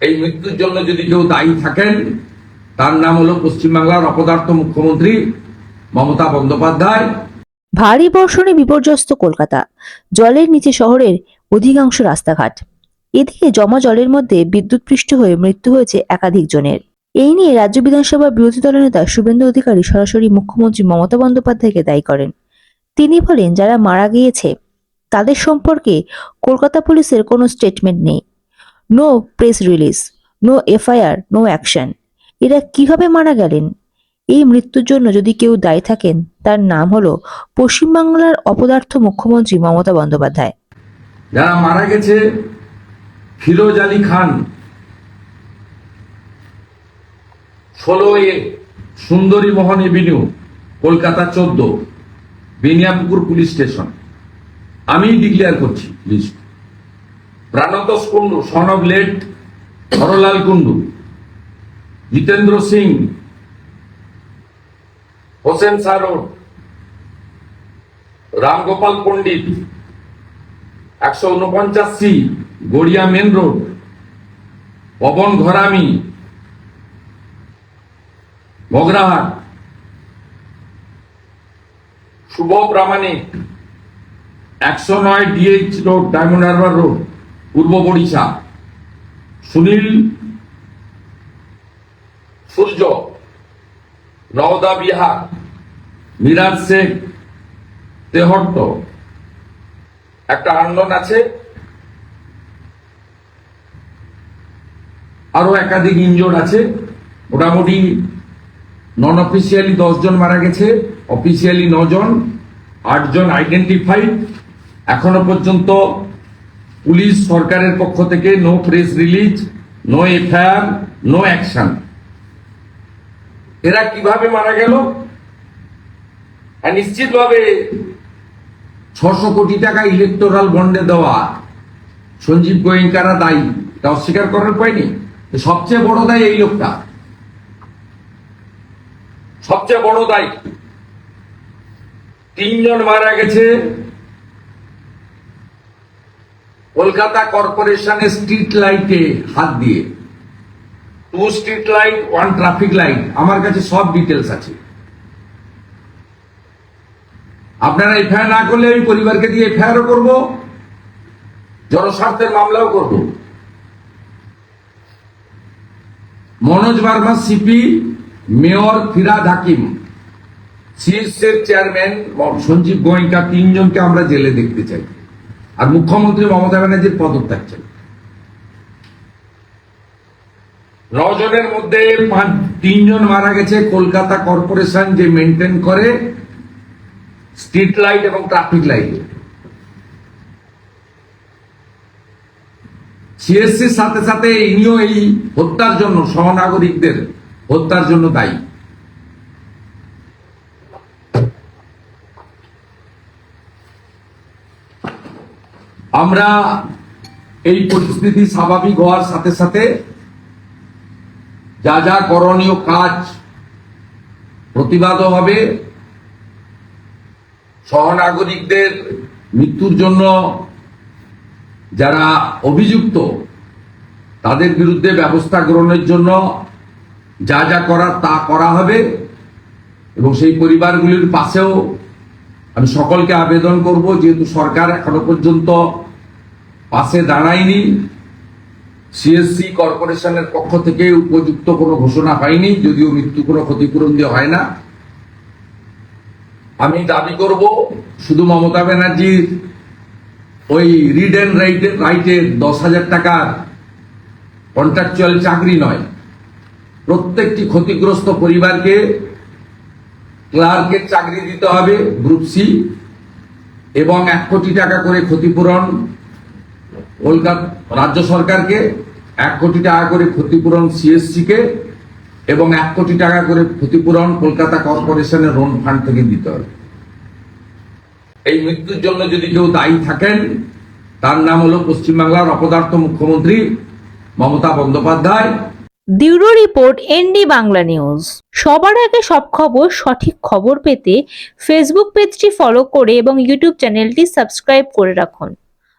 এই মৃত্যুর জন্য যদি কেউ দায়ী থাকেন, তার নাম হলো পশ্চিমবাংলার অপদার্থ মুখ্যমন্ত্রী মমতা বন্দ্যোপাধ্যায়। ভারী বর্ষণে বিপর্যস্ত কলকাতা, জলের নিচে শহরের অধিকাংশ রাস্তাঘাট। এদিকে জমা জলের মধ্যে বিদ্যুৎপৃষ্ট হয়ে মৃত্যু হয়েছে একাধিক জনের। এই নিয়ে রাজ্য বিধানসভার বিরোধী দলনেতা শুভেন্দু অধিকারী সরাসরি মুখ্যমন্ত্রী মমতা বন্দ্যোপাধ্যায়কে দায়ী করেন। তিনি বলেন, যারা মারা গিয়েছে, তাদের সম্পর্কে কলকাতা পুলিশের কোনো স্টেটমেন্ট নেই। No press release no FIR no action এরা কীভাবে মারা গেলেন? এই মৃত্যুর জন্য যদি কেউ দায়ী থাকেন, তার নাম হলো পশ্চিমবাংলার অপদার্থ মুখ্যমন্ত্রী মমতা বন্দ্যোপাধ্যায়। যারা মারা গেছে, ফিরোজ আলী খান ষোলো এ সুন্দরী মোহন এভিনিউ, কলকাতা চোদ্দ, বেনিয়াপুকুর পুলিশ স্টেশন। আমি ডিক্লেয়ার করছি list Prantosh Kundu, son of late, Harlal Kundu, Jitendra Singh, Hossain সারোড Ramgopal Pandit, একশো উনপঞ্চাশ C, Garia main road, Pabon Gharami Magrahat Shubho Pramanik একশো নয় DH road, Diamond Harbour road. Purba Barisha Sunil, সূর্য, নওদা বিহার, মিরাজ শেখ তেহট্ট। একটা আন্দোলন আছে। আরও একাধিক ইনজোর্ড আছে। মোটামুটি নন অফিসিয়ালি জন মারা গেছে অফিসিয়ালি নজন, আটজন আইডেন্টিফাইড এখনও পর্যন্ত পুলিশ সরকারের পক্ষ থেকে no press release no FIR no action এরা কীভাবে মারা গেল? নিশ্চিতভাবে ছশো কোটি টাকা ইলেকটোরাল বন্ডে দেওয়া সঞ্জীব গোয়েঙ্কারা দায়ী তা অস্বীকার করার পায়নি সবচেয়ে বড় দায়ী এই লোকটা। সবচেয়ে বড় দায়ী। তিনজন মারা গেছে কলকাতা কর্পোরেশনের স্ট্রিট লাইটে হাত দিয়ে। Two street light, one traffic light, আমার কাছে সব ডিটেলস আছে। আপনারা এফআইআর না করলে আমি পরিবারকে দিয়ে এফআইআরও করব, জনস্বার্থের মামলাও করব। মনোজ বার্মা, সিপি, মেয়র ফিরাদ হাকিম সিএসএর চেয়ারম্যান সঞ্জীব গোয়েঙ্কা, তিনজনকে আমরা জেলে দেখতে চাই। আর মুখ্যমন্ত্রী মমতা ব্যানার্জির পদত্যাগ চাই। নজনের মধ্যে তিনজন মারা গেছে। কলকাতা কর্পোরেশন যে মেনটেন করে, স্ট্রিট লাইট এবং ট্রাফিক লাইট। সিএসসির সাথে সাথে ইনিও এই হত্যার জন্য, সহনাগরিকদের হত্যার জন্য দায়ী। আমরা এই পরিস্থিতি স্বাভাবিক হওয়ার সাথে সাথে যা যা করণীয় কাজ প্রতিবাদও হবে। সহনাগরিকদের মৃত্যুর জন্য যারা অভিযুক্ত, তাদের বিরুদ্ধে ব্যবস্থা গ্রহণের জন্য যা যা করার তা করা হবে এবং সেই পরিবারগুলির পাশেও আমি সকলকে আবেদন করব, যেহেতু সরকার এখনও পর্যন্ত পাশে দাঁড়ায়নি। সিএসসি কর্পোরেশনের পক্ষ থেকে উপযুক্ত কোনো ঘোষণা হয়নি, যদিও মৃত্যু কোনো ক্ষতিপূরণ দিয়ে হয় না। আমি দাবি করব, শুধু মমতা ব্যানার্জির ওই রিড অ্যান্ড রাইটের রাইটের দশ হাজার টাকার কন্ট্রাকচুয়াল চাকরি নয়। প্রত্যেকটি ক্ষতিগ্রস্ত পরিবারকে ক্লার্কের চাকরি দিতে হবে, গ্রুপ সি এবং এক কোটি টাকা করে ক্ষতিপূরণ কলকাতা রাজ্য সরকারকে এক কোটি টাকা করে ক্ষতিপূরণ সিএসসি কে এবং এক কোটি টাকা করে ক্ষতিপূরণ কলকাতা কর্পোরেশনের লোন ফান্ড থেকে দিতে হবে। এই মৃত্যুর জন্য যদি কেউ দায়ী থাকেন, তার নাম হলো পশ্চিমবাংলার অপদার্থ মুখ্যমন্ত্রী Mamata Bandyopadhyay. Bureau report, ND Bangla news. সবার আগে সব খবর, সঠিক খবর পেতে ফেসবুক পেজটি ফলো করে এবং ইউটিউব চ্যানেলটি সাবস্ক্রাইব করে রাখুন।